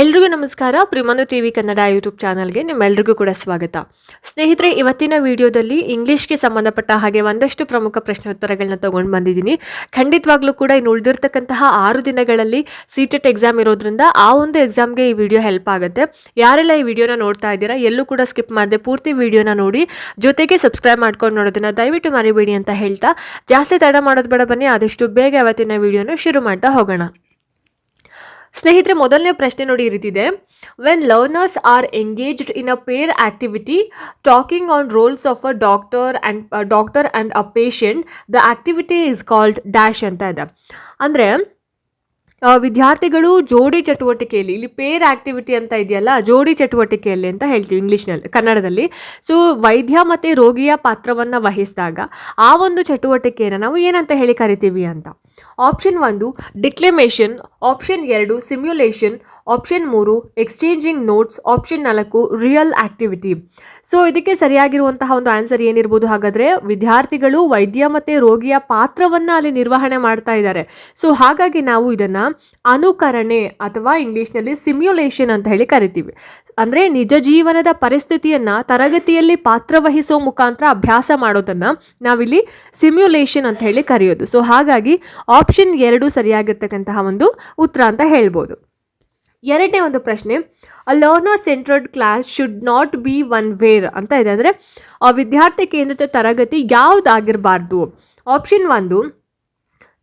ಎಲ್ರಿಗೂ ನಮಸ್ಕಾರ. ಪ್ರಿಮಂದು ಟಿ ವಿ ಕನ್ನಡ ಯೂಟ್ಯೂಬ್ ಚಾನಲ್ಗೆ ನಿಮ್ಮೆಲ್ರಿಗೂ ಕೂಡ ಸ್ವಾಗತ. ಸ್ನೇಹಿತರೆ, ಇವತ್ತಿನ ವಿಡಿಯೋದಲ್ಲಿ ಇಂಗ್ಲೀಷ್ಗೆ ಸಂಬಂಧಪಟ್ಟ ಹಾಗೆ ಒಂದಷ್ಟು ಪ್ರಮುಖ ಪ್ರಶ್ನೋತ್ತರಗಳನ್ನ ತೊಗೊಂಡು ಬಂದಿದ್ದೀನಿ. ಖಂಡಿತವಾಗ್ಲೂ ಕೂಡ ಇನ್ನು ಉಳಿದಿರ್ತಕ್ಕಂತಹ ಆರು ದಿನಗಳಲ್ಲಿ ಸೀಟೆಟ್ ಎಕ್ಸಾಮ್ ಇರೋದ್ರಿಂದ ಆ ಒಂದು ಎಕ್ಸಾಮ್ಗೆ ಈ ವಿಡಿಯೋ ಹೆಲ್ಪ್ ಆಗುತ್ತೆ. ಯಾರೆಲ್ಲ ಈ ವಿಡಿಯೋನ ನೋಡ್ತಾ ಇದ್ದೀರಾ, ಎಲ್ಲೂ ಕೂಡ ಸ್ಕಿಪ್ ಮಾಡದೆ ಪೂರ್ತಿ ವಿಡಿಯೋನ ನೋಡಿ, ಜೊತೆಗೆ ಸಬ್ಸ್ಕ್ರೈಬ್ ಮಾಡ್ಕೊಂಡು ನೋಡೋದನ್ನ ದಯವಿಟ್ಟು ಮರಿಬೇಡಿ ಅಂತ ಹೇಳ್ತಾ. ಜಾಸ್ತಿ ತಡ ಮಾಡೋದು ಬೇಡ ಬನ್ನಿ, ಆದಷ್ಟು ಬೇಗ ಇವತ್ತಿನ ವಿಡಿಯೋನ ಶುರು ಮಾಡ್ತಾ ಹೋಗೋಣ. ಸ್ನೇಹಿತರೆ, ಮೊದಲನೇ ಪ್ರಶ್ನೆ ನೋಡಿ when learners are engaged in a pair activity talking on roles of a doctor and doctor and a patient the activity is called dash ಅಂತ ಇದೆ. ಅಂದರೆ ವಿದ್ಯಾರ್ಥಿಗಳು ಜೋಡಿ ಚಟುವಟಿಕೆಯಲ್ಲಿ, ಇಲ್ಲಿ ಪೇರ್ ಆಕ್ಟಿವಿಟಿ ಅಂತ ಇದೆಯಲ್ಲ, ಜೋಡಿ ಚಟುವಟಿಕೆಯಲ್ಲಿ ಅಂತ ಹೇಳ್ತೀವಿ ಇಂಗ್ಲೀಷ್ನಲ್ಲಿ, ಕನ್ನಡದಲ್ಲಿ. ಸೊ ವೈದ್ಯ ಮತ್ತು ರೋಗಿಯ ಪಾತ್ರವನ್ನು ವಹಿಸಿದಾಗ, ಆ ಒಂದು ಚಟುವಟಿಕೆಯನ್ನು ನಾವು ಏನಂತ ಹೇಳಿ ಕರಿತೀವಿ ಅಂತ. ಆಪ್ಷನ್ ಒಂದು ಡಿಕ್ಲೆಮೇಷನ್ ಆಪ್ಷನ್ ಎರಡು ಸಿಮ್ಯುಲೇಷನ್ ಆಪ್ಷನ್ ಮೂರು ಎಕ್ಸ್ಚೇಂಜಿಂಗ್ ನೋಟ್ಸ್ ಆಪ್ಷನ್ ನಾಲ್ಕು ರಿಯಲ್ ಆಕ್ಟಿವಿಟಿ ಸೊ ಇದಕ್ಕೆ ಸರಿಯಾಗಿರುವಂತಹ ಒಂದು ಆನ್ಸರ್ ಏನಿರ್ಬೋದು ಹಾಗಾದರೆ, ವಿದ್ಯಾರ್ಥಿಗಳು ವೈದ್ಯ ಮತ್ತು ರೋಗಿಯ ಪಾತ್ರವನ್ನು ಅಲ್ಲಿ ನಿರ್ವಹಣೆ ಮಾಡ್ತಾ ಇದ್ದಾರೆ. ಸೊ ಹಾಗಾಗಿ ನಾವು ಇದನ್ನು ಅನುಕರಣೆ ಅಥವಾ ಇಂಗ್ಲೀಷ್ನಲ್ಲಿ ಸಿಮ್ಯುಲೇಷನ್ ಅಂತ ಹೇಳಿ ಕರಿತೀವಿ. ಅಂದರೆ ನಿಜ ಜೀವನದ ಪರಿಸ್ಥಿತಿಯನ್ನು ತರಗತಿಯಲ್ಲಿ ಪಾತ್ರವಹಿಸೋ ಮುಖಾಂತರ ಅಭ್ಯಾಸ ಮಾಡೋದನ್ನು ನಾವಿಲ್ಲಿ ಸಿಮ್ಯುಲೇಷನ್ ಅಂತ ಹೇಳಿ ಕರೆಯೋದು. ಸೊ ಹಾಗಾಗಿ ಆಪ್ಷನ್ ಎರಡು ಸರಿಯಾಗಿರ್ತಕ್ಕಂತಹ ಒಂದು ಉತ್ತರ ಅಂತ ಹೇಳ್ಬೋದು. ಎರಡನೇ ಒಂದು ಪ್ರಶ್ನೆ a learner centred class should not be one where ಅಂತ ಇದೆ. ಅಂದರೆ ವಿದ್ಯಾರ್ಥಿ ಕೇಂದ್ರಿತ ತರಗತಿ ಯಾವುದಾಗಿರಬಾರ್ದು ಆಪ್ಷನ್ ಒಂದು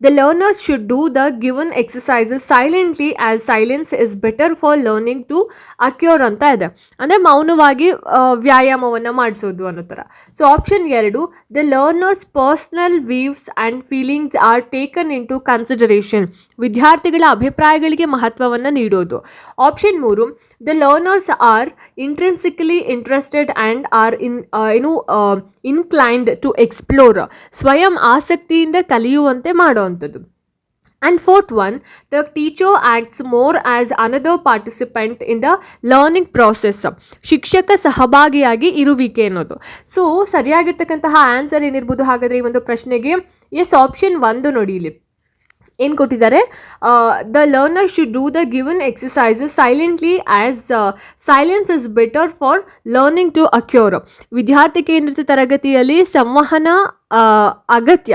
the learners should do the given exercises silently as silence is better for learning to occur ಅಂತ ಇದೆ. ಅಂದರೆ ಮೌನವಾಗಿ ವ್ಯಾಯಾಮವನ್ನು ಮಾಡಿಸೋದು ಅನ್ನೋ ಥರ. ಸೊ ಆಪ್ಷನ್ ಎರಡು the learners personal views and feelings are taken into consideration ವಿದ್ಯಾರ್ಥಿಗಳ ಅಭಿಪ್ರಾಯಗಳಿಗೆ ಮಹತ್ವವನ್ನು ನೀಡೋದು. ಆಪ್ಷನ್ ಮೂರು the learners are intrinsically interested and are in ಏನು ಇನ್ಕ್ಲೈನ್ಡ್ ಟು ಎಕ್ಸ್ಪ್ಲೋರ್ ಸ್ವಯಂ ಆಸಕ್ತಿಯಿಂದ ಕಲಿಯುವಂತೆ ಮಾಡುವಂಥದ್ದು and fourth one the teacher acts more as another participant in the learning process ಶಿಕ್ಷಕ ಸಹಭಾಗಿಯಾಗಿ ಇರುವಿಕೆ ಅನ್ನೋದು. ಸೊ ಸರಿಯಾಗಿರ್ತಕ್ಕಂತಹ ಆನ್ಸರ್ ಏನಿರ್ಬೋದು? ಹಾಗಾದರೆ ಈ ಒಂದು ಪ್ರಶ್ನೆಗೆ ಎಸ್ ಆಪ್ಷನ್ ಒಂದು ನೋಡಿ ಇಲ್ಲಿ. ಏನು ಕೊಟ್ಟಿದ್ದಾರೆ? The learner should do the given exercises silently as silence is better for learning to occur ವಿದ್ಯಾರ್ಥಿ ಕೇಂದ್ರಿತ ತರಗತಿಯಲ್ಲಿ ಸಂವಹನ ಅಗತ್ಯ.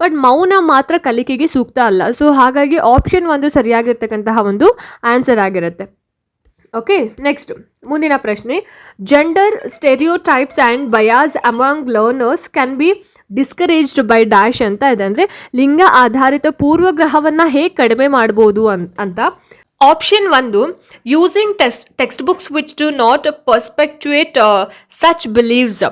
ಬಟ್ ಮೌನ ಮಾತ್ರ ಕಲಿಕೆಗೆ ಸೂಕ್ತ ಅಲ್ಲ. ಸೊ ಹಾಗಾಗಿ ಆಪ್ಷನ್ ಒಂದು ಸರಿಯಾಗಿರ್ತಕ್ಕಂತಹ ಒಂದು ಆನ್ಸರ್ ಆಗಿರುತ್ತೆ. ಓಕೆ ನೆಕ್ಸ್ಟ್ ಮುಂದಿನ ಪ್ರಶ್ನೆ. Gender stereotypes and bias among learners can be discouraged by dash ಅಂತ ಇದೆ. ಅಂದರೆ ಲಿಂಗ ಆಧಾರಿತ ಪೂರ್ವಗ್ರಹವನ್ನು ಹೇಗೆ ಕಡಿಮೆ ಮಾಡ್ಬೋದು ಅಂತ. ಆಪ್ಷನ್ ಒಂದು using text text books which do not perpetuate such beliefs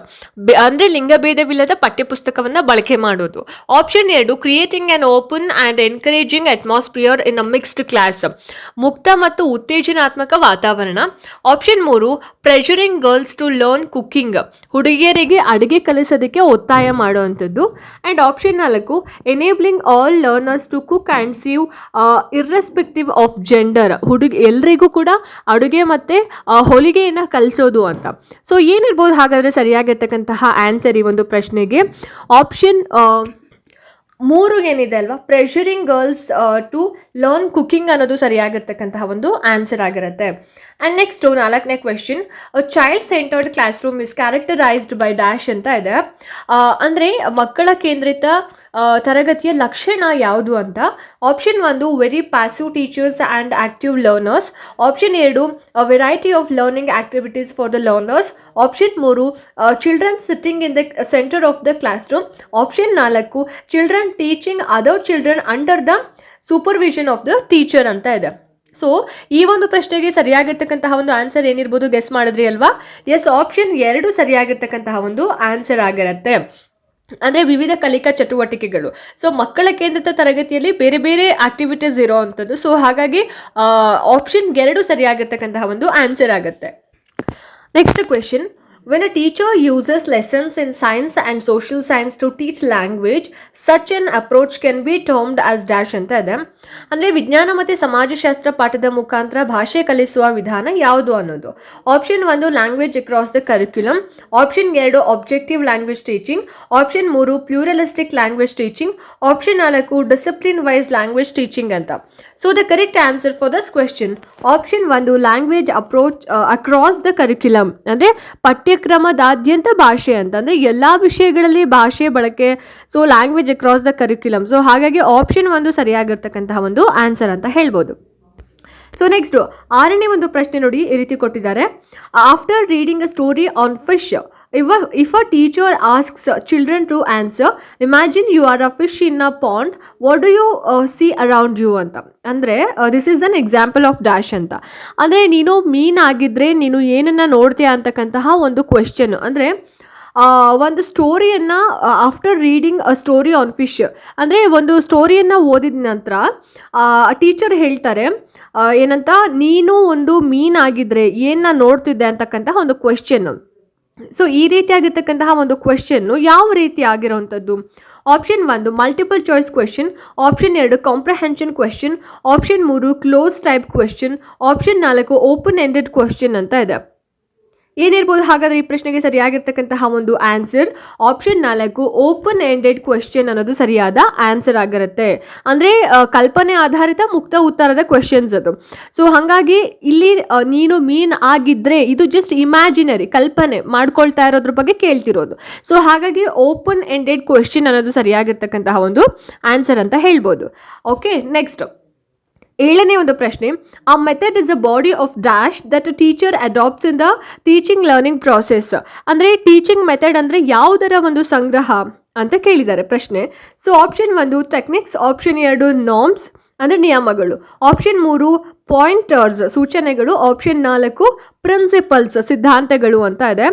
ಅಂದರೆ ಲಿಂಗಭೇದವಿಲ್ಲದ ಪಠ್ಯಪುಸ್ತಕವನ್ನು ಬಳಕೆ ಮಾಡೋದು. ಆಪ್ಷನ್ ಎರಡು creating an open and encouraging atmosphere in a mixed class ಮುಕ್ತ ಮತ್ತು ಉತ್ತೇಜನಾತ್ಮಕ ವಾತಾವರಣ. ಆಪ್ಷನ್ ಮೂರು pressuring girls to learn cooking ಹುಡುಗಿಯರಿಗೆ ಅಡುಗೆ ಕಲಿಸೋದಕ್ಕೆ ಒತ್ತಾಯ ಮಾಡುವಂಥದ್ದು. ಆ್ಯಂಡ್ ಆಪ್ಷನ್ ನಾಲ್ಕು enabling all learners to cook and sew irrespective of gender ಹುಡುಗಿ ಎಲ್ರಿಗೂ ಕೂಡ ಅಡುಗೆ ಮತ್ತು ಹೊಲಿಗೆಯನ್ನು ಕಲಿಸೋದು ಅಂತ. ಸೊ ಏನಿರ್ಬೋದು ಹಾಗಾದರೆ ಸರಿಯಾಗಿರ್ತಕ್ಕಂತಹ ಆನ್ಸರ್ ಈ ಒಂದು ಪ್ರಶ್ನೆಗೆ. ಆಪ್ಷನ್ ಮೂರು ಏನಿದೆ ಅಲ್ವಾ? Pressuring girls to learn cooking ಅನ್ನೋದು ಸರಿಯಾಗಿರ್ತಕ್ಕಂತಹ ಒಂದು ಆನ್ಸರ್ ಆಗಿರುತ್ತೆ. ಆ್ಯಂಡ್ ನೆಕ್ಸ್ಟು ನಾಲ್ಕನೇ question child centred class room is characterised by dash ಅಂತ ಇದೆ. ಅಂದರೆ ಮಕ್ಕಳ ಕೇಂದ್ರಿತ ತರಗತಿಯ ಲಕ್ಷಣ ಯಾವುದು ಅಂತ? ಆಪ್ಷನ್ ಒಂದು very passive teachers and active learners option ಎರಡು variety of learning activities for the learners option ಮೂರು children sitting in the centre of the class room option ನಾಲ್ಕು children teaching other children under the supervision of the teacher ಅಂತ ಇದೆ. So ಈ ಒಂದು ಪ್ರಶ್ನೆಗೆ ಸರಿಯಾಗಿರ್ತಕ್ಕಂತಹ ಒಂದು ಆನ್ಸರ್ ಏನಿರ್ಬೋದು? ಗೆಸ್ ಮಾಡಿದ್ರಿ ಅಲ್ವಾ? ಎಸ್ ಆಪ್ಷನ್ ಎರಡು ಸರಿಯಾಗಿರ್ತಕ್ಕಂತಹ ಒಂದು ಆನ್ಸರ್ ಆಗಿರುತ್ತೆ. ಅಂದರೆ ವಿವಿಧ ಕಲಿಕಾ ಚಟುವಟಿಕೆಗಳು. ಸೊ ಮಕ್ಕಳ ಕೇಂದ್ರಿತ ತರಗತಿಯಲ್ಲಿ ಬೇರೆ ಬೇರೆ ಆಕ್ಟಿವಿಟೀಸ್ ಇರೋ ಅಂಥದ್ದು ಸೊ ಹಾಗಾಗಿ ಆಪ್ಷನ್ ಎರಡು ಸರಿಯಾಗಿರ್ತಕ್ಕಂತಹ ಒಂದು ಆನ್ಸರ್ ಆಗುತ್ತೆ. Next question when a teacher uses lessons in science and social science to teach language such an approach can be termed as dash ಅಂತ ಇದೆ. ಅಂದರೆ ವಿಜ್ಞಾನ ಮತ್ತು ಸಮಾಜಶಾಸ್ತ್ರ ಪಾಠದ ಮುಖಾಂತರ ಭಾಷೆ ಕಲಿಸುವ ವಿಧಾನ ಯಾವುದು ಅನ್ನೋದು. ಆಪ್ಷನ್ ಒಂದು language across the curriculum option ಎರಡು ಆಬ್ಜೆಕ್ಟಿವ್ ಲ್ಯಾಂಗ್ವೇಜ್ ಟೀಚಿಂಗ್ ಆಪ್ಷನ್ ಮೂರು ಪ್ಯೂರಲಿಸ್ಟಿಕ್ ಲ್ಯಾಂಗ್ವೇಜ್ ಟೀಚಿಂಗ್ ಆಪ್ಷನ್ ನಾಲ್ಕು ಡಿಸಿಪ್ಲಿನ್ ವೈಸ್ ಲ್ಯಾಂಗ್ವೇಜ್ ಟೀಚಿಂಗ್ ಅಂತ. So the correct answer for this question option ಒಂದು language approach across the curriculum ಅಂದರೆ ಪಠ್ಯಕ್ರಮದಾದ್ಯಂತ ಭಾಷೆ ಅಂತ, ಅಂದರೆ ಎಲ್ಲ ವಿಷಯಗಳಲ್ಲಿ ಭಾಷೆ ಬಳಕೆ so language across the curriculum so ಹಾಗಾಗಿ ಆಪ್ಷನ್ ಒಂದು ಸರಿಯಾಗಿರ್ತಕ್ಕಂತಹ ಒಂದು ಆನ್ಸರ್ ಅಂತ ಹೇಳ್ಬೋದು. ಸೊ ನೆಕ್ಸ್ಟು ಆರನೇ ಒಂದು ಪ್ರಶ್ನೆ ನೋಡಿ ಈ ರೀತಿ ಕೊಟ್ಟಿದ್ದಾರೆ. After reading a story on fish ಇವ if a teacher asks children to answer imagine you are a fish in a pond what do you see around you ಅಂತ. ಅಂದರೆ this is an example of dash ಅಂತ. ಅಂದರೆ ನೀನು ಮೀನಾಗಿದ್ದರೆ ನೀನು ಏನನ್ನು ನೋಡ್ತೀಯ ಅಂತಕ್ಕಂತಹ ಒಂದು ಕ್ವೆಶ್ಚನ್ ಅಂದರೆ ಒಂದು ಸ್ಟೋರಿಯನ್ನು after reading a story on fish ಅಂದರೆ ಒಂದು ಸ್ಟೋರಿಯನ್ನು ಓದಿದ ನಂತರ ಟೀಚರ್ ಹೇಳ್ತಾರೆ ಏನಂತ, ನೀನು ಒಂದು ಮೀನಾಗಿದ್ದರೆ ಏನನ್ನ ನೋಡ್ತಿದ್ದೆ ಅಂತಕ್ಕಂತಹ ಒಂದು ಕ್ವೆಶ್ಚನ್ ಸೊ ಈ ರೀತಿಯಾಗಿರ್ತಕ್ಕಂತಹ ಒಂದು ಕ್ವೆಶನ್ನು ಯಾವ ರೀತಿ ಆಗಿರೋವಂಥದ್ದು? ಆಪ್ಷನ್ ಒಂದು ಮಲ್ಟಿಪಲ್ ಚಾಯ್ಸ್ ಕ್ವೆಶ್ಚನ್ ಆಪ್ಷನ್ ಎರಡು ಕಾಂಪ್ರಹೆನ್ಷನ್ ಕ್ವೆಶನ್ ಆಪ್ಷನ್ ಮೂರು ಕ್ಲೋಸ್ ಟೈಪ್ ಕ್ವೆಶನ್ ಆಪ್ಷನ್ ನಾಲ್ಕು ಓಪನ್ ಎಂಡೆಡ್ ಕ್ವೆಶ್ಚನ್ ಅಂತ ಇದೆ. ಏನಿರ್ಬೋದು, ಹಾಗಾದರೆ ಈ ಪ್ರಶ್ನೆಗೆ ಸರಿಯಾಗಿರ್ತಕ್ಕಂತಹ ಒಂದು ಆನ್ಸರ್, ಆಪ್ಷನ್ ನಾಲ್ಕು ಓಪನ್ ಎಂಡೆಡ್ ಕ್ವೆಶ್ಚನ್ ಅನ್ನೋದು ಸರಿಯಾದ ಆನ್ಸರ್ ಆಗಿರುತ್ತೆ. ಅಂದರೆ ಕಲ್ಪನೆ ಆಧಾರಿತ ಮುಕ್ತ ಉತ್ತರದ ಕ್ವೆಶನ್ಸ್ ಅದು. ಸೊ, ಹಾಗಾಗಿ ಇಲ್ಲಿ ನೀನು ಮೀನ್ ಆಗಿದ್ದರೆ ಇದು ಜಸ್ಟ್ ಇಮ್ಯಾಜಿನರಿ ಕಲ್ಪನೆ ಮಾಡ್ಕೊಳ್ತಾ ಇರೋದ್ರ ಬಗ್ಗೆ ಕೇಳ್ತಿರೋದು. ಸೊ, ಹಾಗಾಗಿ ಓಪನ್ ಎಂಡೆಡ್ ಕ್ವೆಶ್ಚನ್ ಅನ್ನೋದು ಸರಿಯಾಗಿರ್ತಕ್ಕಂತಹ ಒಂದು ಆನ್ಸರ್ ಅಂತ ಹೇಳ್ಬೋದು. Okay, next. ಏಳನೇ ಒಂದು ಪ್ರಶ್ನೆ a method is a body of dash that teacher adopts in the teaching learning process ಅಂದರೆ ಟೀಚಿಂಗ್ ಮೆಥಡ್ ಅಂದರೆ ಯಾವುದರ ಒಂದು ಸಂಗ್ರಹ ಅಂತ ಕೇಳಿದ್ದಾರೆ ಪ್ರಶ್ನೆ. ಸೊ ಆಪ್ಷನ್ ಒಂದು ಟೆಕ್ನಿಕ್ಸ್ ಆಪ್ಷನ್ ಎರಡು ನಾಮ್ಸ್ ಅಂದರೆ ನಿಯಮಗಳು. ಆಪ್ಷನ್ ಮೂರು ಪಾಯಿಂಟರ್ಸ್ ಸೂಚನೆಗಳು. ಆಪ್ಷನ್ ನಾಲ್ಕು ಪ್ರಿನ್ಸಿಪಲ್ಸ್ ಸಿದ್ಧಾಂತಗಳು ಅಂತ ಇದೆ.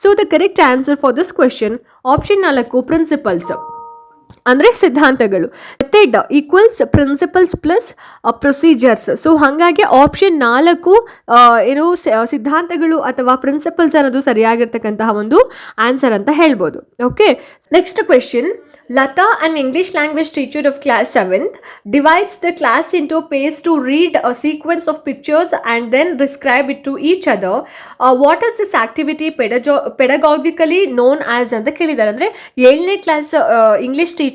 So the correct answer for this question option ನಾಲ್ಕು ಪ್ರಿನ್ಸಿಪಲ್ಸ್ ಅಂದರೆ ಸಿದ್ಧಾಂತಗಳು. Method equals principles plus procedures so ಹಾಗಾಗಿ ಆಪ್ಷನ್ ನಾಲ್ಕು ಆ, ಏನು ಸಿದ್ಧಾಂತಗಳು ಅಥವಾ ಪ್ರಿನ್ಸಿಪಲ್ಸ್ ಅನ್ನೋದು ಸರಿಯಾಗಿರ್ತಕ್ಕಂತಹ ಒಂದು ಆನ್ಸರ್ ಅಂತ ಹೇಳ್ಬೋದು. Okay next question Latha and English language teacher of class seventh divides the class into pairs to read a sequence of pictures and then describe it to each other what is this activity ಪೆಡಜೋ pedagogically known as ಅಂತ ಕೇಳಿದ್ದಾರೆ. ಅಂದರೆ ಏಳನೇ class English teacher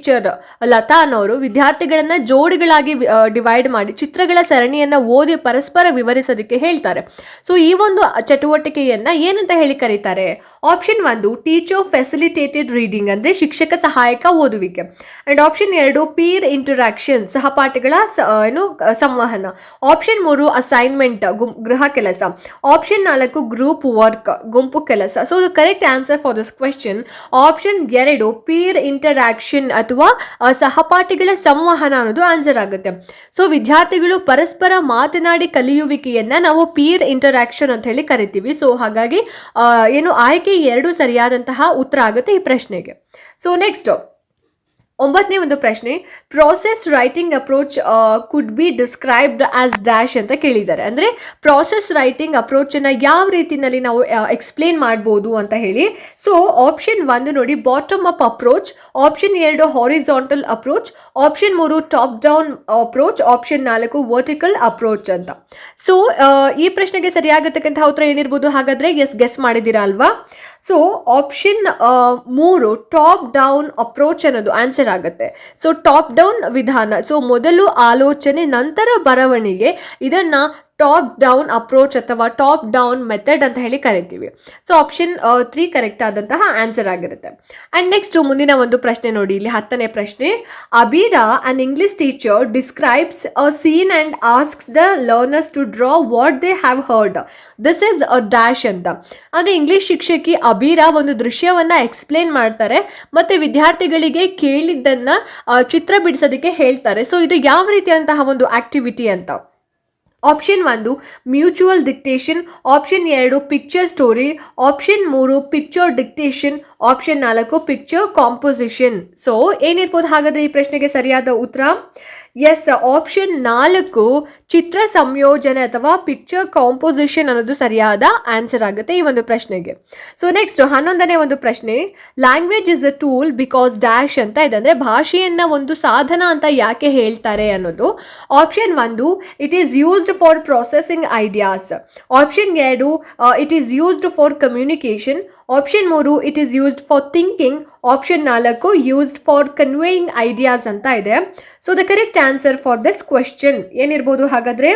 Latha ಅನ್ನೋರು ವಿದ್ಯಾರ್ಥಿಗಳನ್ನ ಜೋಡಿಗಳಾಗಿ divide ಮಾಡಿ ಚಿತ್ರಗಳ ಸರಣಿಯನ್ನ ಓದಿ ಪರಸ್ಪರ ವಿವರಿಸೋದಕ್ಕೆ ಹೇಳ್ತಾರೆ. ಸೊ ಈ ಒಂದು ಚಟುವಟಿಕೆಯನ್ನ ಏನಂತ ಹೇಳಿ ಕರೀತಾರೆ? ಆಪ್ಷನ್ ಒಂದು ಟೀಚರ್ ಫೆಸಿಲಿಟೇಟೆಡ್ ರೀಡಿಂಗ್ ಅಂದ್ರೆ ಶಿಕ್ಷಕ ಸಹಾಯಕ ಓದುವಿಕೆ. ಅಂಡ್ ಆಪ್ಷನ್ ಎರಡು ಪೀರ್ ಇಂಟರಾಕ್ಷನ್ ಸಹಪಾಠಿಗಳ ಏನು, ಸಂವಹನ. ಆಪ್ಷನ್ ಮೂರು ಅಸೈನ್ಮೆಂಟ್ ಗೃಹ ಕೆಲಸ. ಆಪ್ಷನ್ ನಾಲ್ಕು ಗ್ರೂಪ್ ವರ್ಕ್ ಗುಂಪು ಕೆಲಸ. So correct answer for this question option ಎರಡು ಪೀರ್ ಇಂಟರಾಕ್ಷನ್ ಅಥವಾ ಸಹಪಾಠಿಗಳ ಸಂವಹನ ಅನ್ನೋದು ಆನ್ಸರ್ ಆಗುತ್ತೆ ಸೊ ವಿದ್ಯಾರ್ಥಿಗಳು ಪರಸ್ಪರ ಮಾತನಾಡಿ ಕಲಿಯುವಿಕೆಯನ್ನ ನಾವು ಪೀರ್ ಇಂಟರಾಕ್ಷನ್ ಅಂತ ಹೇಳಿ ಕರಿತೀವಿ. ಸೊ ಹಾಗಾಗಿ ಏನು ಆಯ್ಕೆ ಎರಡು ಸರಿಯಾದಂತಹ ಉತ್ತರ ಆಗುತ್ತೆ ಈ ಪ್ರಶ್ನೆಗೆ. ಸೊ ನೆಕ್ಸ್ಟ್ ಒಂಬತ್ತನೇ ಒಂದು ಪ್ರಶ್ನೆ process writing approach could be described as dash ಅಂತ ಕೇಳಿದ್ದಾರೆ. ಅಂದರೆ ಪ್ರಾಸೆಸ್ ರೈಟಿಂಗ್ ಅಪ್ರೋಚನ್ನು ಯಾವ ರೀತಿಯಲ್ಲಿ ನಾವು ಎಕ್ಸ್ಪ್ಲೇನ್ ಮಾಡ್ಬೋದು ಅಂತ ಹೇಳಿ. ಸೊ ಆಪ್ಷನ್ ಒಂದು ನೋಡಿ ಬಾಟಮ್ ಅಪ್ ಅಪ್ರೋಚ್ ಆಪ್ಷನ್ ಎರಡು ಹಾರಿಸಾಂಟಲ್ ಅಪ್ರೋಚ್ ಆಪ್ಷನ್ ಮೂರು ಟಾಪ್ ಡೌನ್ ಅಪ್ರೋಚ್ ಆಪ್ಷನ್ ನಾಲ್ಕು ವರ್ಟಿಕಲ್ ಅಪ್ರೋಚ್ ಅಂತ. ಸೊ ಈ ಪ್ರಶ್ನೆಗೆ ಸರಿಯಾಗಿರ್ತಕ್ಕಂಥ ಉತ್ತರ ಏನಿರ್ಬೋದು ಹಾಗಾದರೆ ಎಸ್ ಗೆಸ್ ಮಾಡಿದ್ದೀರಾ ಅಲ್ವಾ? ಸೊ ಆಪ್ಷನ್ ಮೂರು ಟಾಪ್ ಡೌನ್ ಅಪ್ರೋಚ್ ಅನ್ನೋದು ಆನ್ಸರ್ ಆಗುತ್ತೆ. ಸೊ ಟಾಪ್ ಡೌನ್ ವಿಧಾನ. ಸೊ ಮೊದಲು ಆಲೋಚನೆ, ನಂತರ ಬರವಣಿಗೆ. ಇದನ್ನ ಟಾಪ್ ಡೌನ್ ಅಪ್ರೋಚ್ ಅಥವಾ ಟಾಪ್ ಡೌನ್ ಮೆಥಡ್ ಅಂತ ಹೇಳಿ ಕರಿತೀವಿ. ಸೊ ಆಪ್ಷನ್ ತ್ರೀ ಕರೆಕ್ಟ್ ಆದಂತಹ ಆನ್ಸರ್ ಆಗಿರುತ್ತೆ. ಆ್ಯಂಡ್ ನೆಕ್ಸ್ಟ್ ಮುಂದಿನ ಒಂದು ಪ್ರಶ್ನೆ ನೋಡಿ. ಇಲ್ಲಿ ಹತ್ತನೇ ಪ್ರಶ್ನೆ. Abeera an English teacher describes a scene and asks the learners to draw what they have heard this is a dash ಅಂತ. ಅಂದರೆ ಇಂಗ್ಲಿಷ್ ಶಿಕ್ಷಕಿ ಅಬೀರಾ ಒಂದು ದೃಶ್ಯವನ್ನ ಎಕ್ಸ್ಪ್ಲೇನ್ ಮಾಡ್ತಾರೆ. ಮತ್ತೆ ವಿದ್ಯಾರ್ಥಿಗಳಿಗೆ ಕೇಳಿದ್ದನ್ನ ಚಿತ್ರ ಬಿಡಿಸೋದಕ್ಕೆ ಹೇಳ್ತಾರೆ. ಸೊ ಇದು ಯಾವ ರೀತಿಯಂತಹ ಒಂದು ಆಕ್ಟಿವಿಟಿ ಅಂತ? ಆಪ್ಷನ್ ಒಂದು ಮ್ಯೂಚುವಲ್ ಡಿಕ್ಟೇಷನ್ ಆಪ್ಷನ್ ಎರಡು ಪಿಕ್ಚರ್ ಸ್ಟೋರಿ ಆಪ್ಷನ್ ಮೂರು ಪಿಕ್ಚರ್ ಡಿಕ್ಟೇಷನ್ ಆಪ್ಷನ್ ನಾಲ್ಕು ಪಿಕ್ಚರ್ ಕಾಂಪೋಸಿಷನ್ ಸೊ ಏನಿರ್ಬೋದು ಹಾಗಾದ್ರೆ ಈ ಪ್ರಶ್ನೆಗೆ ಸರಿಯಾದ ಉತ್ತರ? ಎಸ್ ಆಪ್ಷನ್ ನಾಲ್ಕು, ಚಿತ್ರ ಸಂಯೋಜನೆ ಅಥವಾ ಪಿಕ್ಚರ್ ಕಾಂಪೋಸಿಷನ್ ಅನ್ನೋದು ಸರಿಯಾದ ಆನ್ಸರ್ ಆಗುತ್ತೆ ಈ ಒಂದು ಪ್ರಶ್ನೆಗೆ. ಸೊ ನೆಕ್ಸ್ಟ್ ಹನ್ನೊಂದನೇ ಒಂದು ಪ್ರಶ್ನೆ language is a tool because dash ಅಂತ ಇದೆ. ಅಂದರೆ ಭಾಷೆಯನ್ನ ಒಂದು ಸಾಧನ ಅಂತ ಯಾಕೆ ಹೇಳ್ತಾರೆ ಅನ್ನೋದು. ಆಪ್ಷನ್ ಒಂದು it is used for processing ideas option ಎರಡು it is used for communication option ಮೂರು it is used for thinking option ನಾಲ್ಕು ಯೂಸ್ಡ್ ಫಾರ್ ಕನ್ವೇಯಿಂಗ್ ಐಡಿಯಾಸ್ ಅಂತ ಇದೆ. So the correct answer for this question ಏನಿರ್ಬೋದು ಹಾಗಾದ್ರೆ?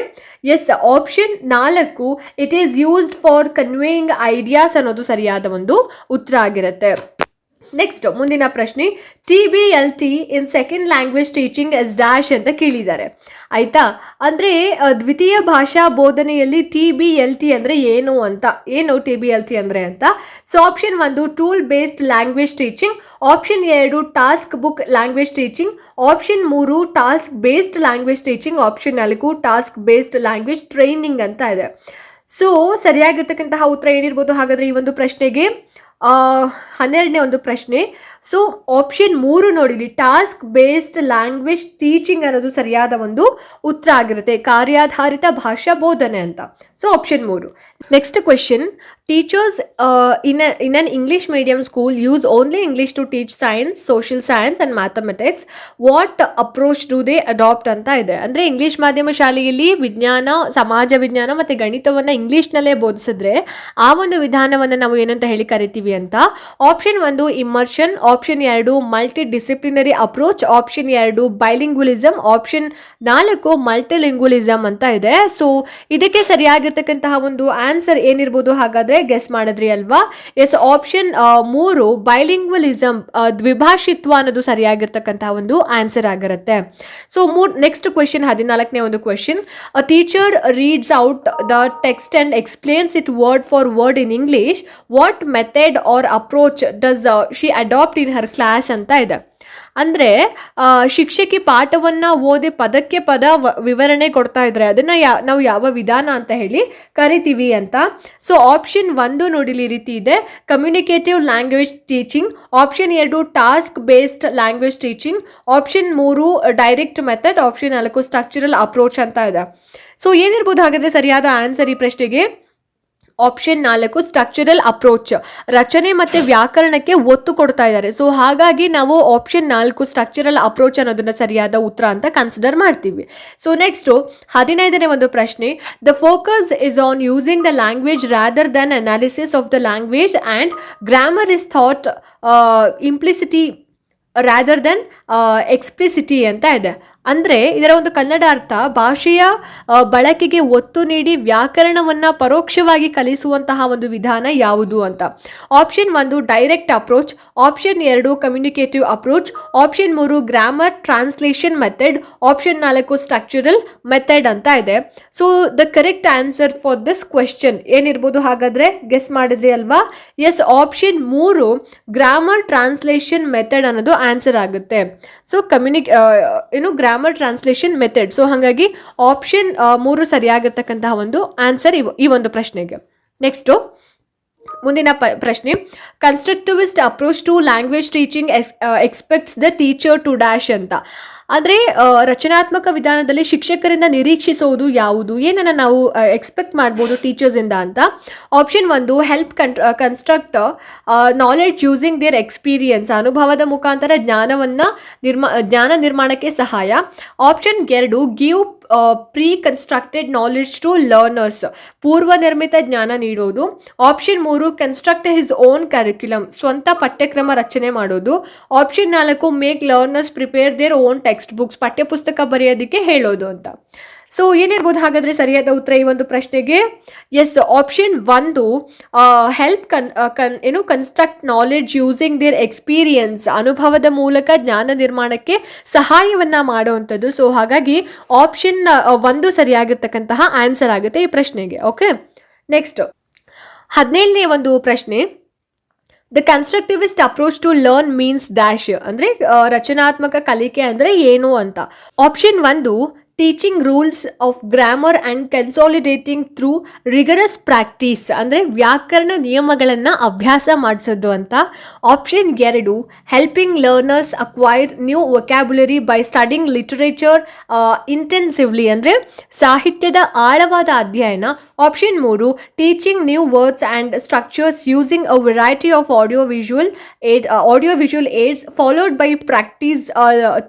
Yes option ನಾಲ್ಕು it is used for conveying ideas ಅನ್ನೋದು ಸರಿಯಾದ ಒಂದು ಉತ್ತರ ಆಗಿರುತ್ತೆ. ನೆಕ್ಸ್ಟ್ ಮುಂದಿನ ಪ್ರಶ್ನೆ T B L T in second language teaching is dash ಅಂತ ಕೇಳಿದ್ದಾರೆ. ಆಯಿತಾ? ಅಂದರೆ ದ್ವಿತೀಯ ಭಾಷಾ ಬೋಧನೆಯಲ್ಲಿ ಟಿ ಬಿ ಎಲ್ ಟಿ ಅಂದರೆ ಏನು ಅಂತ? ಏನು ಟಿ ಬಿ ಎಲ್ ಟಿ ಅಂದರೆ ಅಂತ? ಸೊ ಆಪ್ಷನ್ ಒಂದು tool based language teaching option ಎರಡು task book language teaching option ಮೂರು task based language teaching option ನಾಲ್ಕು ಟಾಸ್ಕ್ ಬೇಸ್ಡ್ ಲ್ಯಾಂಗ್ವೇಜ್ ಟ್ರೈನಿಂಗ್ ಅಂತ ಇದೆ. ಸೊ ಸರಿಯಾಗಿರ್ತಕ್ಕಂತಹ ಉತ್ತರ ಏನಿರ್ಬೋದು ಹಾಗಾದರೆ ಈ ಒಂದು ಪ್ರಶ್ನೆಗೆ? ಹನ್ನೆರಡನೇ ಒಂದು ಪ್ರಶ್ನೆ ಸೊ ಆಪ್ಷನ್ ಮೂರು ನೋಡಿಲಿ ಟಾಸ್ಕ್ ಬೇಸ್ಡ್ ಲ್ಯಾಂಗ್ವೇಜ್ ಟೀಚಿಂಗ್ ಅನ್ನೋದು ಸರಿಯಾದ ಒಂದು ಉತ್ತರ ಆಗಿರುತ್ತೆ, ಕಾರ್ಯಾಧಾರಿತ ಭಾಷಾ ಬೋಧನೆ ಅಂತ. ಸೊ ಆಪ್ಷನ್ ಮೂರು. Next question teachers in in an English medium school use only English to teach science social science and mathematics what approach to they adopt ಅಂತ ಇದೆ. ಅಂದರೆ ಇಂಗ್ಲಿಷ್ ಮಾಧ್ಯಮ ಶಾಲೆಯಲ್ಲಿ ವಿಜ್ಞಾನ, ಸಮಾಜ ವಿಜ್ಞಾನ ಮತ್ತು ಗಣಿತವನ್ನು ಇಂಗ್ಲೀಷ್ನಲ್ಲೇ ಬೋಧಿಸಿದ್ರೆ ಆ ಒಂದು ವಿಧಾನವನ್ನು ನಾವು ಏನಂತ ಹೇಳಿ ಕರಿತೀವಿ ಅಂತ. ಆಪ್ಷನ್ ಒಂದು ಇಮ್ಮರ್ಷನ್ ಆಪ್ಷನ್ ಎರಡು ಮಲ್ಟಿ ಡಿಸಿಪ್ಲಿನರಿ ಅಪ್ರೋಚ್ ಆಪ್ಷನ್ ಎರಡು ಬೈಲಿಂಗ್ವಲಿಸಮ್ ಆಪ್ಷನ್ ನಾಲ್ಕು ಮಲ್ಟಿಲಿಂಗ್ವಲಿಸಮ್ ಅಂತ ಇದೆ. ಸೊ ಇದಕ್ಕೆ ಸರಿಯಾಗಿರ್ತಕ್ಕಂತಹ ಒಂದು ಆನ್ಸರ್ ಏನಿರ್ಬೋದು ಹಾಗಾದ್ರೆ ಗೆಸ್ ಮಾಡಿದ್ರಿ ಅಲ್ವಾ? ಎಸ್ ಆಪ್ಷನ್ ಮೂರು ಬೈಲಿಂಗ್ವಲಿಸಮ್ ದ್ವಿಭಾಷಿತ್ವ ಅನ್ನೋದು ಸರಿಯಾಗಿರ್ತಕ್ಕಂತಹ ಒಂದು ಆನ್ಸರ್ ಆಗಿರುತ್ತೆ. ಸೊ ಮೂರ್ ನೆಕ್ಸ್ಟ್ ಕ್ವೆಶನ್ ಹದಿನಾಲ್ಕನೇ ಒಂದು question a teacher reads out the text and explains it word for word in English what method or approach does she adopt in her class ಅಂತ ಇದೆ. ಅಂದರೆ ಶಿಕ್ಷಕಿ ಪಾಠವನ್ನು ಓದಿ ಪದಕ್ಕೆ ಪದ ವಿವರಣೆ ಕೊಡ್ತಾ ಇದ್ರೆ ಅದನ್ನು ನಾವು ಯಾವ ವಿಧಾನ ಅಂತ ಹೇಳಿ ಕರಿತೀವಿ ಅಂತ. ಸೊ ಆಪ್ಷನ್ ಒಂದು ನೋಡಿಲಿ ರೀತಿ ಇದೆ. ಕಮ್ಯುನಿಕೇಟಿವ್ ಲ್ಯಾಂಗ್ವೇಜ್ ಟೀಚಿಂಗ್ ಆಪ್ಷನ್ ಎರಡು task based language teaching option ಮೂರು ಡೈರೆಕ್ಟ್ ಮೆಥಡ್ ಆಪ್ಷನ್ ನಾಲ್ಕು ಸ್ಟ್ರಕ್ಚರಲ್ ಅಪ್ರೋಚ್ ಅಂತ ಇದೆ. ಸೊ ಏನಿರ್ಬೋದು ಹಾಗಾದರೆ ಸರಿಯಾದ ಆನ್ಸರ್ ಈ ಪ್ರಶ್ನೆಗೆ? ಆಪ್ಷನ್ ನಾಲ್ಕು ಸ್ಟ್ರಕ್ಚರಲ್ ಅಪ್ರೋಚ್ ರಚನೆ ಮತ್ತು ವ್ಯಾಕರಣಕ್ಕೆ ಒತ್ತು ಕೊಡ್ತಾ ಇದ್ದಾರೆ. ಸೊ ಹಾಗಾಗಿ ನಾವು ಆಪ್ಷನ್ ನಾಲ್ಕು ಸ್ಟ್ರಕ್ಚರಲ್ ಅಪ್ರೋಚ್ ಅನ್ನೋದನ್ನ ಸರಿಯಾದ ಉತ್ತರ ಅಂತ ಕನ್ಸಿಡರ್ ಮಾಡ್ತೀವಿ. ಸೊ ನೆಕ್ಸ್ಟು ಹದಿನೈದನೇ ಒಂದು ಪ್ರಶ್ನೆ. The focus is on using the language rather than analysis of the language and grammar is taught implicitly rather then explicitly ಅಂತ ಇದೆ. ಅಂದರೆ ಇದರ ಒಂದು ಕನ್ನಡ ಅರ್ಥ, ಭಾಷೆಯ ಬಳಕೆಗೆ ಒತ್ತು ನೀಡಿ ವ್ಯಾಕರಣವನ್ನು ಪರೋಕ್ಷವಾಗಿ ಕಲಿಸುವಂತಹ ಒಂದು ವಿಧಾನ ಯಾವುದು ಅಂತ. ಆಪ್ಷನ್ ಒಂದು ಡೈರೆಕ್ಟ್ ಅಪ್ರೋಚ್ ಆಪ್ಷನ್ ಎರಡು ಕಮ್ಯುನಿಕೇಟಿವ್ ಅಪ್ರೋಚ್ ಆಪ್ಷನ್ ಮೂರು ಗ್ರಾಮರ್ ಟ್ರಾನ್ಸ್ಲೇಷನ್ ಮೆಥಡ್ ಆಪ್ಷನ್ ನಾಲ್ಕು ಸ್ಟ್ರಕ್ಚರಲ್ ಮೆಥಡ್ ಅಂತ ಇದೆ. So the correct answer for this question ಏನಿರ್ಬೋದು ಹಾಗಾದರೆ? ಗೆಸ್ ಮಾಡಿದ್ರಿ ಅಲ್ವಾ? ಎಸ್ ಆಪ್ಷನ್ ಮೂರು ಗ್ರಾಮರ್ ಟ್ರಾನ್ಸ್ಲೇಷನ್ ಮೆಥಡ್ ಅನ್ನೋದು ಆನ್ಸರ್ ಆಗುತ್ತೆ. ಸೊ ಕಮ್ಯುನಿಕ್ ಏನು ಗ್ರಾಮರ್ ಟ್ರಾನ್ಸ್ಲೇಷನ್ ಮೆಥಡ್ ಸೊ ಹಾಗಾಗಿ ಆಪ್ಷನ್ ಮೂರು ಸರಿಯಾಗಿರ್ತಕ್ಕಂತಹ ಒಂದು ಆನ್ಸರ್ ಈ ಒಂದು ಪ್ರಶ್ನೆಗೆ. ನೆಕ್ಸ್ಟು ಮುಂದಿನ ಪ್ರಶ್ನೆ. Constructivist approach to language teaching X expects the teacher to dash ಅಂತ. ಅಂದರೆ ರಚನಾತ್ಮಕ ವಿಧಾನದಲ್ಲಿ ಶಿಕ್ಷಕರಿಂದ ನಿರೀಕ್ಷಿಸೋದು ಯಾವುದು? ಏನನ್ನು ನಾವು ಎಕ್ಸ್ಪೆಕ್ಟ್ ಮಾಡ್ಬೋದು ಟೀಚರ್ಸಿಂದ ಅಂತ? ಆಪ್ಷನ್ ಒಂದು ಹೆಲ್ಪ್ ಕನ್ construct knowledge using their experience ಅನುಭವದ ಮುಖಾಂತರ ಜ್ಞಾನವನ್ನು ನಿರ್ಮಾ, ಜ್ಞಾನ ನಿರ್ಮಾಣಕ್ಕೆ ಸಹಾಯ. ಆಪ್ಷನ್ ಎರಡು give pre constructed knowledge to learners ಪೂರ್ವ ನಿರ್ಮಿತ ಜ್ಞಾನ ನೀಡೋದು. ಆಪ್ಷನ್ ಮೂರು ಕನ್ಸ್ಟ್ರಕ್ಟ್ ಹಿಸ್ ಓನ್ ಕರಿಕ್ಯುಲಮ್ ಸ್ವಂತ ಪಠ್ಯಕ್ರಮ ರಚನೆ ಮಾಡೋದು. ಆಪ್ಷನ್ ನಾಲ್ಕು make learners prepare their own textbooks ಪಠ್ಯಪುಸ್ತಕ ಬರೆಯೋದಕ್ಕೆ ಹೇಳೋದು ಅಂತ. ಸೊ ಏನಿರ್ಬೋದು ಹಾಗಾದರೆ ಸರಿಯಾದ ಉತ್ತರ ಈ ಒಂದು ಪ್ರಶ್ನೆಗೆ? ಎಸ್ ಆಪ್ಷನ್ ಒಂದು ಹೆಲ್ಪ್ ಕನ್ ಕನ್ ಏನು construct knowledge using their experience ಅನುಭವದ ಮೂಲಕ ಜ್ಞಾನ ನಿರ್ಮಾಣಕ್ಕೆ ಸಹಾಯವನ್ನು ಮಾಡುವಂಥದ್ದು. ಸೊ ಹಾಗಾಗಿ ಆಪ್ಷನ್ ಒಂದು ಸರಿಯಾಗಿರ್ತಕ್ಕಂತಹ ಆನ್ಸರ್ ಆಗುತ್ತೆ ಈ ಪ್ರಶ್ನೆಗೆ ಓಕೆ ನೆಕ್ಸ್ಟ್ ಹದಿನೇಳನೇ ಒಂದು ಪ್ರಶ್ನೆ. The constructivist approach to learn means dash ಅಂದರೆ ರಚನಾತ್ಮಕ ಕಲಿಕೆ ಅಂದರೆ ಏನು ಅಂತ. ಆಪ್ಷನ್ ಒಂದು teaching rules of grammar and consolidating through rigorous practice ಅಂದರೆ ವ್ಯಾಕರಣ ನಿಯಮಗಳನ್ನು ಅಭ್ಯಾಸ ಮಾಡಿಸೋದು ಅಂತ. ಆಪ್ಷನ್ ಎರಡು helping learners acquire new vocabulary by studying literature intensively ಅಂದರೆ ಸಾಹಿತ್ಯದ ಆಳವಾದ ಅಧ್ಯಯನ. ಆಪ್ಷನ್ ಮೂರು teaching new words and structures using a variety of audio visual aid audio visual aids followed by practice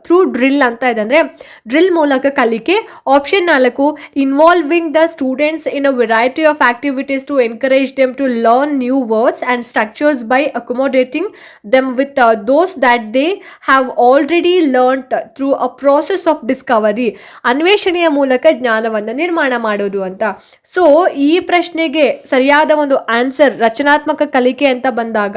through drill ಅಂತ ಇದೆ. ಅಂದರೆ drill ಮೂಲಕ ಕಲಿಕೆ ಆಪ್ಷನ್ ನಾಲ್ಕು involving the students in a variety of activities to encourage them to learn new words and structures by accommodating them with those that they have already learn through a process of discovery ಅನ್ವೇಷಣೆಯ ಮೂಲಕ ಜ್ಞಾನವನ್ನು ನಿರ್ಮಾಣ ಮಾಡೋದು ಅಂತ. So ಈ ಪ್ರಶ್ನೆಗೆ ಸರಿಯಾದ ಒಂದು answer ರಚನಾತ್ಮಕ ಕಲಿಕೆ ಅಂತ ಬಂದಾಗ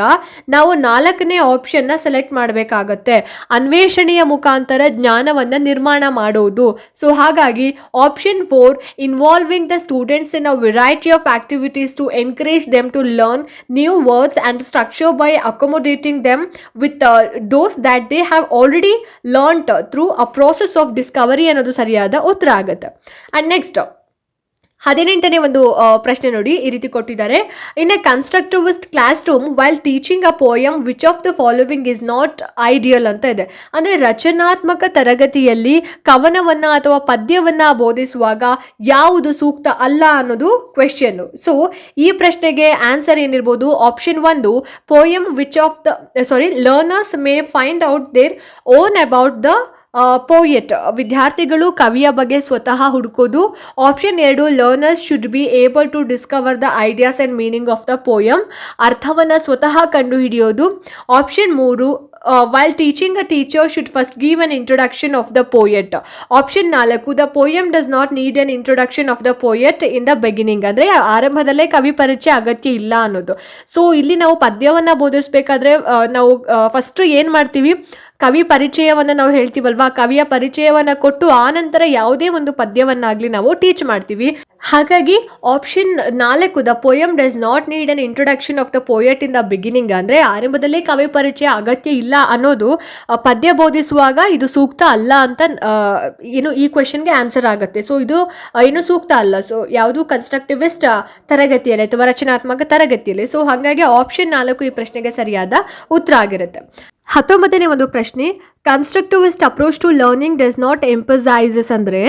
ನಾವು ನಾಲ್ಕನೇ ಆಪ್ಷನ್ನ ಸೆಲೆಕ್ಟ್ ಮಾಡಬೇಕಾಗತ್ತೆ. ಅನ್ವೇಷಣೆಯ ಮುಖಾಂತರ ಜ್ಞಾನವನ್ನು ನಿರ್ಮಾಣ ಮಾಡೋದು. ಸೊ ಹಾಗಾಗಿ option four involving the students in a variety of activities to encourage them to learn new words and structure by accommodating them with those that they have already learnt through a process of discovery ಅನ್ನೋದು ಸರಿಯಾದ ಉತ್ತರ ಆಗುತ್ತೆ and next ಹದಿನೆಂಟನೇ ಒಂದು ಪ್ರಶ್ನೆ ನೋಡಿ ಈ ರೀತಿ ಕೊಟ್ಟಿದ್ದಾರೆ. In a constructivist classroom while teaching a poem which of the following is not ideal ಅಂತ ಇದೆ. ಅಂದರೆ ರಚನಾತ್ಮಕ ತರಗತಿಯಲ್ಲಿ ಕವನವನ್ನು ಅಥವಾ ಪದ್ಯವನ್ನು ಬೋಧಿಸುವಾಗ ಯಾವುದು ಸೂಕ್ತ ಅಲ್ಲ ಅನ್ನೋದು ಕ್ವೆಶ್ಚನ್ನು ಸೊ ಈ ಪ್ರಶ್ನೆಗೆ ಆನ್ಸರ್ ಏನಿರ್ಬೋದು? ಆಪ್ಷನ್ ಒಂದು poem which of the sorry learners may find out their own about the poet ವಿದ್ಯಾರ್ಥಿಗಳು ಕವಿಯ ಬಗ್ಗೆ ಸ್ವತಃ ಹುಡುಕೋದು. ಆಪ್ಷನ್ ಎರಡು learners should be able to discover the ideas and meaning of the poem ಅರ್ಥವನ್ನು ಸ್ವತಃ ಕಂಡುಹಿಡಿಯೋದು. ಆಪ್ಷನ್ ಮೂರು while teaching a teacher should first give an introduction of the poet option ನಾಲ್ಕು the poem does not need an introduction of the poet in the beginning ಅಂದರೆ ಆರಂಭದಲ್ಲೇ ಕವಿ ಪರಿಚಯ ಅಗತ್ಯ ಇಲ್ಲ ಅನ್ನೋದು. ಸೊ ಇಲ್ಲಿ ನಾವು ಪದ್ಯವನ್ನು ಬೋಧಿಸಬೇಕಾದ್ರೆ ನಾವು ಫಸ್ಟು ಏನು ಮಾಡ್ತೀವಿ? ಕವಿ ಪರಿಚಯವನ್ನು ನಾವು ಹೇಳ್ತೀವಲ್ವಾ? ಕವಿಯ ಪರಿಚಯವನ್ನು ಕೊಟ್ಟು ಆನಂತರ ಯಾವುದೇ ಒಂದು ಪದ್ಯವನ್ನಾಗಲಿ ನಾವು ಟೀಚ್ ಮಾಡ್ತೀವಿ. ಹಾಗಾಗಿ ಆಪ್ಷನ್ ನಾಲ್ಕು the poem does not need an introduction of the poet in the beginning ಅಂದರೆ ಆರಂಭದಲ್ಲೇ ಕವಿ ಪರಿಚಯ ಅಗತ್ಯ ಇಲ್ಲ ಅನ್ನೋದು ಪದ್ಯ ಬೋಧಿಸುವಾಗ ಇದು ಸೂಕ್ತ ಅಲ್ಲ ಅಂತ ಏನು ಈ ಕ್ವೆಶನ್ಗೆ ಆನ್ಸರ್ ಆಗುತ್ತೆ. ಸೊ ಇದು ಏನು ಸೂಕ್ತ ಅಲ್ಲ. ಸೊ ಯಾವುದು ಕನ್ಸ್ಟ್ರಕ್ಟಿವಿಸ್ಟ್ ತರಗತಿಯಲ್ಲಿ ಅಥವಾ ರಚನಾತ್ಮಕ ತರಗತಿಯಲ್ಲಿ. ಸೊ ಹಾಗಾಗಿ ಆಪ್ಷನ್ ನಾಲ್ಕು ಈ ಪ್ರಶ್ನೆಗೆ ಸರಿಯಾದ ಉತ್ತರ ಆಗಿರುತ್ತೆ. ಹತ್ತೊಂಬತ್ತನೇ ಒಂದು ಪ್ರಶ್ನೆ constructivist approach to learning does not emphasises ಅಂದರೆ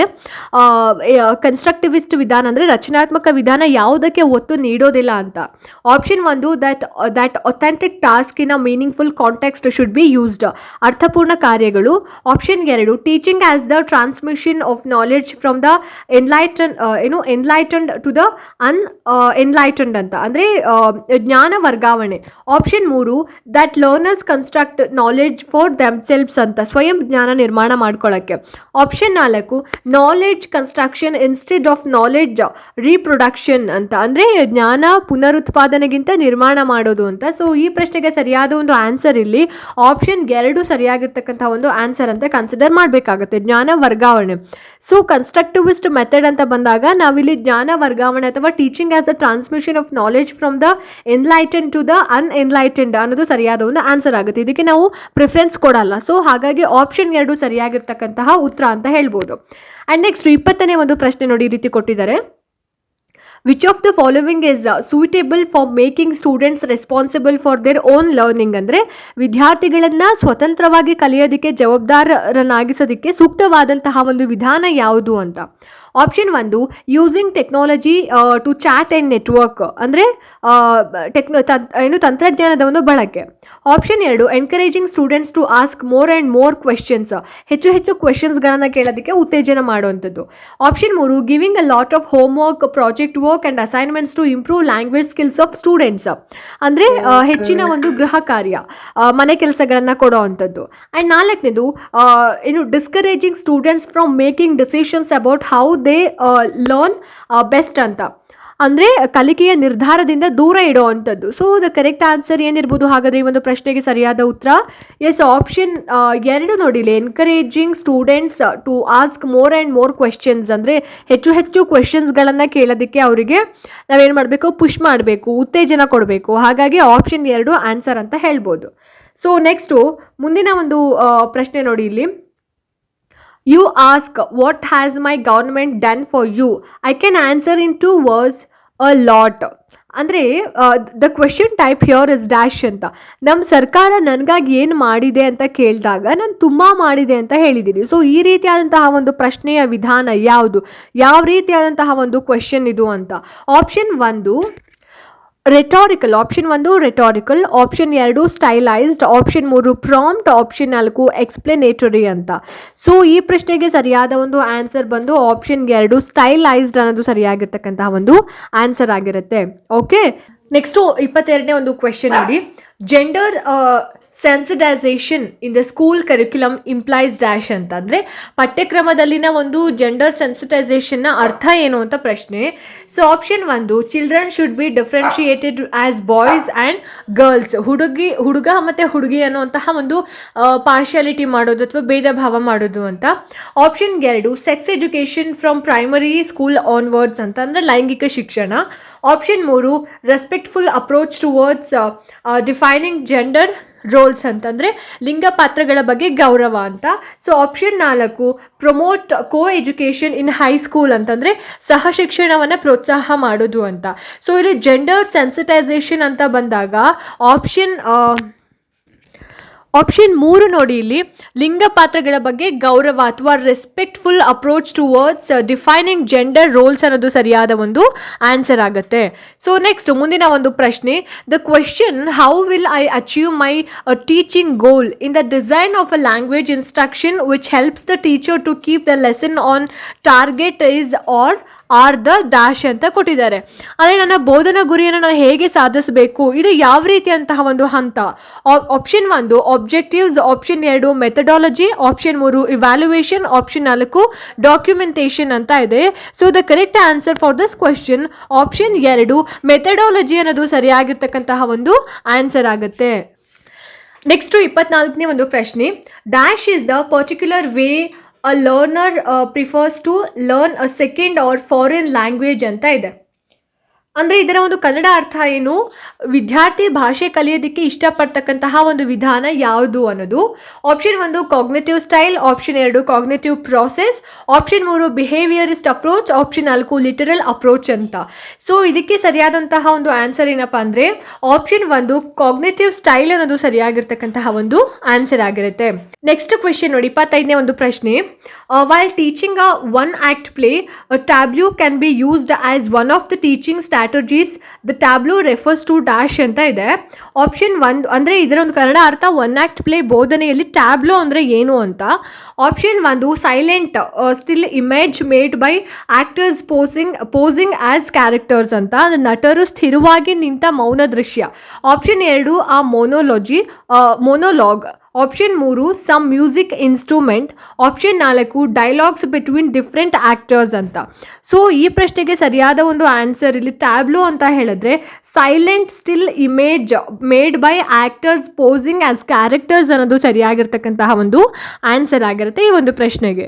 ಕನ್ಸ್ಟ್ರಕ್ಟಿವಿಸ್ಟ್ ವಿಧಾನ ಅಂದರೆ ರಚನಾತ್ಮಕ ವಿಧಾನ ಯಾವುದಕ್ಕೆ ಒತ್ತು ನೀಡೋದಿಲ್ಲ ಅಂತ. ಆಪ್ಷನ್ ಒಂದು that that authentic task in a meaningful context should be used ಅರ್ಥಪೂರ್ಣ ಕಾರ್ಯಗಳು. ಆಪ್ಷನ್ ಎರಡು teaching as the transmission of knowledge from the enlighten ಏನು enlightened to the unenlightened ಅಂತ. ಅಂದರೆ ಜ್ಞಾನ ವರ್ಗಾವಣೆ. ಆಪ್ಷನ್ ಮೂರು that learners construct knowledge for themselves ಅಂತ ಸ್ವಯಂ ಜ್ಞಾನ ನಿರ್ಮಾಣ ಮಾಡ್ಕೊಳ್ಳೋಕ್ಕೆ ಆಪ್ಷನ್ ನಾಲ್ಕು knowledge construction instead of knowledge reproduction ಅಂತ. ಅಂದರೆ ಜ್ಞಾನ ಪುನರುತ್ಪಾದನೆಗಿಂತ ನಿರ್ಮಾಣ ಮಾಡೋದು ಅಂತ. ಸೊ ಈ ಪ್ರಶ್ನೆಗೆ ಸರಿಯಾದ ಒಂದು ಆನ್ಸರ್ ಇಲ್ಲಿ. ಆಪ್ಷನ್ ಎರಡು ಸರಿಯಾಗಿರ್ತಕ್ಕಂಥ ಒಂದು ಆನ್ಸರ್ ಅಂತ ಕನ್ಸಿಡರ್ ಮಾಡಬೇಕಾಗುತ್ತೆ. ಜ್ಞಾನ ವರ್ಗಾವಣೆ. ಸೊ ಕನ್ಸ್ಟ್ರಕ್ಟಿವಿಸ್ಟ್ ಮೆಥಡ್ ಅಂತ ಬಂದಾಗ ನಾವಿಲ್ಲಿ ಜ್ಞಾನ ವರ್ಗಾವಣೆ ಅಥವಾ teaching as a transmission of knowledge from the enlightened to the unenlightened ಅನ್ನೋದು ಸರಿಯಾದ ಒಂದು ಆನ್ಸರ್ ಆಗುತ್ತೆ. ಇದಕ್ಕೆ ನಾವು ಪ್ರಿಫರೆನ್ಸ್ ಕೊಡಲ್ಲ. ಸೊ ಹಾಗಾಗಿ ಆಪ್ಷನ್ ಎರಡು ಸರಿಯಾಗಿರ್ತಕ್ಕಂತಹ ಉತ್ತರ ಅಂತ ಹೇಳ್ಬೋದು. ಆ್ಯಂಡ್ ನೆಕ್ಸ್ಟ್ ಇಪ್ಪತ್ತನೇ ಒಂದು ಪ್ರಶ್ನೆ ನೋಡಿ ಈ ರೀತಿ ಕೊಟ್ಟಿದ್ದಾರೆ. Which of the following is suitable for making students responsible for their own learning ಅಂದರೆ ವಿದ್ಯಾರ್ಥಿಗಳನ್ನು ಸ್ವತಂತ್ರವಾಗಿ ಕಲಿಯೋದಕ್ಕೆ, ಜವಾಬ್ದಾರರನ್ನಾಗಿಸೋದಕ್ಕೆ ಸೂಕ್ತವಾದಂತಹ ಒಂದು ವಿಧಾನ ಯಾವುದು ಅಂತ. ಆಪ್ಷನ್ ಒಂದು using technology to chat and network ಅಂದರೆ ಟೆಕ್ನೋ ಏನು ತಂತ್ರಜ್ಞಾನದ ಒಂದು ಬಳಕೆ. ಆಪ್ಷನ್ ಎರಡು encouraging students to ask more and more questions ಹೆಚ್ಚು ಹೆಚ್ಚು ಕ್ವೆಶನ್ಸ್ಗಳನ್ನು ಕೇಳೋದಕ್ಕೆ ಉತ್ತೇಜನ ಮಾಡುವಂಥದ್ದು. ಆಪ್ಷನ್ ಮೂರು giving a lot of homework project work and assignments to improve language skills of students ಅಂದರೆ ಹೆಚ್ಚಿನ ಒಂದು ಗೃಹ ಕಾರ್ಯ ಮನೆ ಕೆಲಸಗಳನ್ನು ಕೊಡೋ ಅಂಥದ್ದು ಆ್ಯಂಡ್ ನಾಲ್ಕನೇದು ಏನು discouraging students from making decisions about how they learn best ಅಂತ. ಅಂದರೆ ಕಲಿಕೆಯ ನಿರ್ಧಾರದಿಂದ ದೂರ ಇಡೋ ಅಂಥದ್ದು. ಸೊ ದ ಕರೆಕ್ಟ್ ಆನ್ಸರ್ ಏನಿರ್ಬೋದು? ಹಾಗಾದರೆ ಈ ಒಂದು ಪ್ರಶ್ನೆಗೆ ಸರಿಯಾದ ಉತ್ತರ? ಎಸ್ ಆಪ್ಷನ್ ಎರಡು ನೋಡಿಲಿ encouraging students to ask more and more questions ಅಂದರೆ ಹೆಚ್ಚು ಹೆಚ್ಚು ಕ್ವೆಶನ್ಸ್ಗಳನ್ನು ಕೇಳೋದಕ್ಕೆ ಅವರಿಗೆ ನಾವೇನು ಮಾಡಬೇಕು? ಪುಷ್ ಮಾಡಬೇಕು ಉತ್ತೇಜನ ಕೊಡಬೇಕು. ಹಾಗಾಗಿ ಆಪ್ಷನ್ ಎರಡು ಆನ್ಸರ್ ಅಂತ ಹೇಳ್ಬೋದು. ಸೊ ನೆಕ್ಸ್ಟು ಮುಂದಿನ ಒಂದು ಆ, ಪ್ರಶ್ನೆ ನೋಡಿ ಇಲ್ಲಿ. You ask, What has my government done for you? I can answer in two words a lot. ಅಂದರೆ the question type here is dash ಅಂತ ನಮ್ಮ ಸರ್ಕಾರ ನನಗಾಗಿ ಏನು ಮಾಡಿದೆ ಅಂತ ಕೇಳಿದಾಗ ನಾನು ತುಂಬ ಮಾಡಿದೆ ಅಂತ ಹೇಳಿದ್ದೀನಿ ಸೊ ಈ ರೀತಿಯಾದಂತಹ ಒಂದು ಪ್ರಶ್ನೆಯ ವಿಧಾನ ಯಾವುದು ಯಾವ ರೀತಿಯಾದಂತಹ ಒಂದು ಕ್ವೆಶನ್ ಇದು ಅಂತ ಆಪ್ಷನ್ ಒಂದು ರೆಟಾರಿಕಲ್ ಆಪ್ಷನ್ ಒಂದು ರೆಟಾರಿಕಲ್ ಆಪ್ಷನ್ ಎರಡು ಸ್ಟೈಲೈಸ್ಡ್ ಆಪ್ಷನ್ ಮೂರು ಪ್ರಾಂಪ್ಟ್ ಆಪ್ಷನ್ ನಾಲ್ಕು ಎಕ್ಸ್ಪ್ಲನೇಟರಿ ಅಂತ. ಸೊ ಈ ಪ್ರಶ್ನೆಗೆ ಸರಿಯಾದ ಒಂದು ಆನ್ಸರ್ ಬಂದು ಆಪ್ಷನ್ ಎರಡು ಸ್ಟೈಲೈಸ್ಡ್ ಅನ್ನೋದು ಸರಿಯಾಗಿರ್ತಕ್ಕಂತಹ ಒಂದು ಆನ್ಸರ್ ಆಗಿರುತ್ತೆ. ಓಕೆ ನೆಕ್ಸ್ಟು ಇಪ್ಪತ್ತೆರಡನೇ ಒಂದು ಕ್ವೆಶನ್ ನೋಡಿ. Gender sensitisation in the school curriculum implies dash ಅಂತಂದರೆ ಪಠ್ಯಕ್ರಮದಲ್ಲಿನ ಒಂದು ಜೆಂಡರ್ ಸೆನ್ಸಿಟೈಸೇಷನ್ನ ಅರ್ಥ ಏನು ಅಂತ ಪ್ರಶ್ನೆ. ಸೊ ಆಪ್ಷನ್ ಒಂದು children should be differentiated as boys and girls ಹುಡುಗಿ, ಹುಡುಗ ಮತ್ತು ಹುಡುಗಿ ಅನ್ನುವಂತಹ ಒಂದು ಪಾರ್ಶಿಯಾಲಿಟಿ ಮಾಡೋದು ಅಥವಾ ಭೇದ ಭಾವ ಮಾಡೋದು ಅಂತ. ಆಪ್ಷನ್ ಎರಡು sex education from primary school onwards ಅಂತ ಅಂದರೆ ಲೈಂಗಿಕ ಶಿಕ್ಷಣ. ಆಪ್ಷನ್ ಮೂರು respectful approach towards defining gender roles ಅಂತಂದರೆ ಲಿಂಗ ಪಾತ್ರಗಳ ಬಗ್ಗೆ ಗೌರವ ಅಂತ. ಸೊ ಆಪ್ಷನ್ ನಾಲ್ಕು promote co education in high school ಅಂತಂದರೆ ಸಹ ಶಿಕ್ಷಣವನ್ನು ಪ್ರೋತ್ಸಾಹ ಮಾಡೋದು ಅಂತ. ಸೊ ಇಲ್ಲಿ ಜೆಂಡರ್ ಸೆನ್ಸಿಟೈಸೇಷನ್ ಅಂತ ಬಂದಾಗ ಆಪ್ಷನ್ ಆಪ್ಷನ್ ಮೂರು ನೋಡಿ ಇಲ್ಲಿ. ಲಿಂಗ ಪಾತ್ರಗಳ ಬಗ್ಗೆ ಗೌರವ ಅಥವಾ respectful approach towards defining gender roles ಅನ್ನೋದು ಸರಿಯಾದ ಒಂದು ಆನ್ಸರ್ ಆಗುತ್ತೆ. ಸೊ ನೆಕ್ಸ್ಟ್ ಮುಂದಿನ ಒಂದು ಪ್ರಶ್ನೆ. The question how will I achieve my teaching goal in the design of a language instruction which helps the teacher to keep the lesson on target is are are the dash ಅಂತ ಕೊಟ್ಟಿದ್ದಾರೆ. ಅಂದರೆ ನನ್ನ ಬೋಧನಾ ಗುರಿಯನ್ನು ನಾನು ಹೇಗೆ ಸಾಧಿಸಬೇಕು? ಇದು ಯಾವ ರೀತಿಯಂತಹ ಒಂದು ಹಂತ? ಆಪ್ಷನ್ ಒಂದು ಆಬ್ಜೆಕ್ಟಿವ್ಸ್ ಆಪ್ಷನ್ ಎರಡು ಮೆಥಡಾಲಜಿ ಆಪ್ಷನ್ ಮೂರು ಇವ್ಯಾಲ್ಯುಯೇಷನ್ ಆಪ್ಷನ್ ನಾಲ್ಕು ಡಾಕ್ಯುಮೆಂಟೇಷನ್ ಅಂತ ಇದೆ. So the correct answer for this question option ಎರಡು ಮೆಥಡಾಲಜಿ ಅನ್ನೋದು ಸರಿಯಾಗಿರ್ತಕ್ಕಂತಹ ಒಂದು ಆನ್ಸರ್ ಆಗುತ್ತೆ. ನೆಕ್ಸ್ಟು ಇಪ್ಪತ್ನಾಲ್ಕನೇ ಒಂದು ಪ್ರಶ್ನೆ dash is the particular way a learner prefers to learn a second or foreign language ಅಂತ ಇದೆ. ಅಂದರೆ ಇದರ ಒಂದು ಕನ್ನಡ ಅರ್ಥ ಏನು? ವಿದ್ಯಾರ್ಥಿ ಭಾಷೆ ಕಲಿಯೋದಕ್ಕೆ ಇಷ್ಟಪಡ್ತಕ್ಕಂತಹ ಒಂದು ವಿಧಾನ ಯಾವುದು ಅನ್ನೋದು. ಆಪ್ಷನ್ ಒಂದು ಕಾಗ್ನೇಟಿವ್ ಸ್ಟೈಲ್ ಆಪ್ಷನ್ ಎರಡು ಕಾಗ್ನೇಟಿವ್ ಪ್ರಾಸೆಸ್ ಆಪ್ಷನ್ ಮೂರು ಬಿಹೇವಿಯರಿಸ್ಟ್ ಅಪ್ರೋಚ್ ಆಪ್ಷನ್ ನಾಲ್ಕು ಲಿಟರಲ್ ಅಪ್ರೋಚ್ ಅಂತ. ಸೊ ಇದಕ್ಕೆ ಸರಿಯಾದಂತಹ ಒಂದು ಆನ್ಸರ್ ಏನಪ್ಪ ಅಂದರೆ ಆಪ್ಷನ್ ಒಂದು ಕಾಗ್ನೇಟಿವ್ ಸ್ಟೈಲ್ ಅನ್ನೋದು ಸರಿಯಾಗಿರ್ತಕ್ಕಂತಹ ಒಂದು ಆನ್ಸರ್ ಆಗಿರುತ್ತೆ. ನೆಕ್ಸ್ಟ್ ಕ್ವೆಶನ್ ನೋಡಿ, ಇಪ್ಪತ್ತೈದನೇ ಒಂದು ಪ್ರಶ್ನೆ. While teaching a one act play tableau can be used as one of the teaching strategies the tableau refers to dash ಅಂತ ಇದೆ. ಆಪ್ಷನ್ ಒಂದು ಅಂದರೆ ಇದರ ಒಂದು ಕನ್ನಡ ಅರ್ಥ ಒನ್ ಆ್ಯಕ್ಟ್ ಪ್ಲೇ ಬೋಧನೆಯಲ್ಲಿ ಟ್ಯಾಬ್ಲೋ ಅಂದರೆ ಏನು ಅಂತ. ಆಪ್ಷನ್ ಒಂದು silent still image made by actors posing posing as characters ಅಂತ. ನಟರು ಸ್ಥಿರವಾಗಿ ನಿಂತ ಮೌನ ದೃಶ್ಯ. ಆಪ್ಷನ್ ಎರಡು, ಆ ಮೋನೋಲಜಿ ಮೊನೋಲಾಗ್ ಆಪ್ಷನ್ ಮೂರು ಸಮ್ ಮ್ಯೂಸಿಕ್ ಇನ್ಸ್ಟ್ರೂಮೆಂಟ್ ಆಪ್ಷನ್ ನಾಲ್ಕು ಡೈಲಾಗ್ಸ್ ಬಿಟ್ವೀನ್ ಡಿಫ್ರೆಂಟ್ ಆ್ಯಕ್ಟರ್ಸ್ ಅಂತ. ಸೊ ಈ ಪ್ರಶ್ನೆಗೆ ಸರಿಯಾದ ಒಂದು ಆನ್ಸರ್ ಇಲ್ಲಿ ಟ್ಯಾಬ್ಲೋ ಅಂತ ಹೇಳಿದ್ರೆ silent still image made by actors posing as characters ಅನ್ನೋದು ಸರಿಯಾಗಿರ್ತಕ್ಕಂತಹ ಒಂದು ಆನ್ಸರ್ ಆಗಿರುತ್ತೆ ಈ ಒಂದು ಪ್ರಶ್ನೆಗೆ.